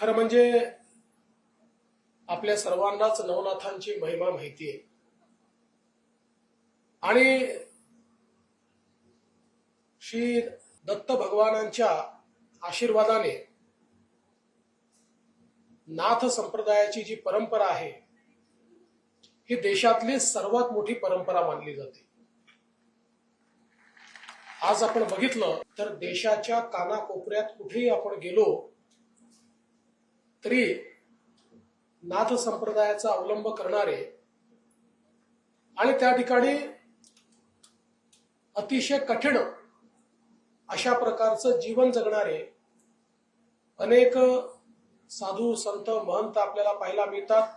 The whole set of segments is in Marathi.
खरं म्हणजे आपल्या सर्वांनाच नवनाथांची महिमा माहिती आहे. आणि श्री दत्त भगवानांच्या आशीर्वादाने नाथ संप्रदायाची जी परंपरा आहे ही देशातली सर्वात मोठी परंपरा मानली जाते. आज आपण बघितलं तर देशाच्या कानाकोपऱ्यात कुठेही आपण गेलो तरी नाथ संप्रदायाचा अवलंब करणारे आणि त्या ठिकाणी अतिशय कठीण अशा प्रकारचं जीवन जगणारे अनेक साधू संत महंत आपल्याला पाहायला मिळतात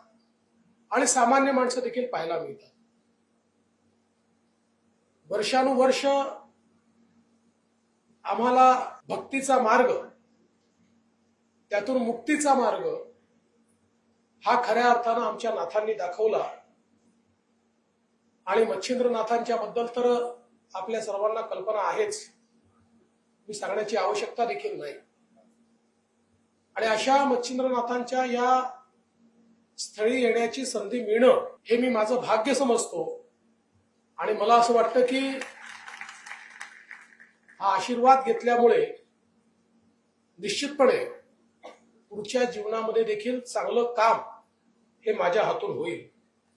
आणि सामान्य माणसं देखील पाहायला मिळतात. वर्षानुवर्ष आम्हाला भक्तीचा मार्ग त्यातून मुक्तीचा मार्ग हा खऱ्या अर्थानं आमच्या नाथांनी दाखवला. आणि मच्छिंद्रनाथांच्या बद्दल तर आपल्या सर्वांना कल्पना आहेच. मी सांगण्याची आवश्यकता देखील नाही. आणि अशा मच्छिंद्रनाथांच्या या स्थळी येण्याची संधी मिळणं हे मी माझं भाग्य समजतो. आणि मला असं वाटतं की हा आशीर्वाद घेतल्यामुळे निश्चितपणे पुढच्या जीवनामध्ये देखील चांगलं काम हे माझ्या हातून होईल.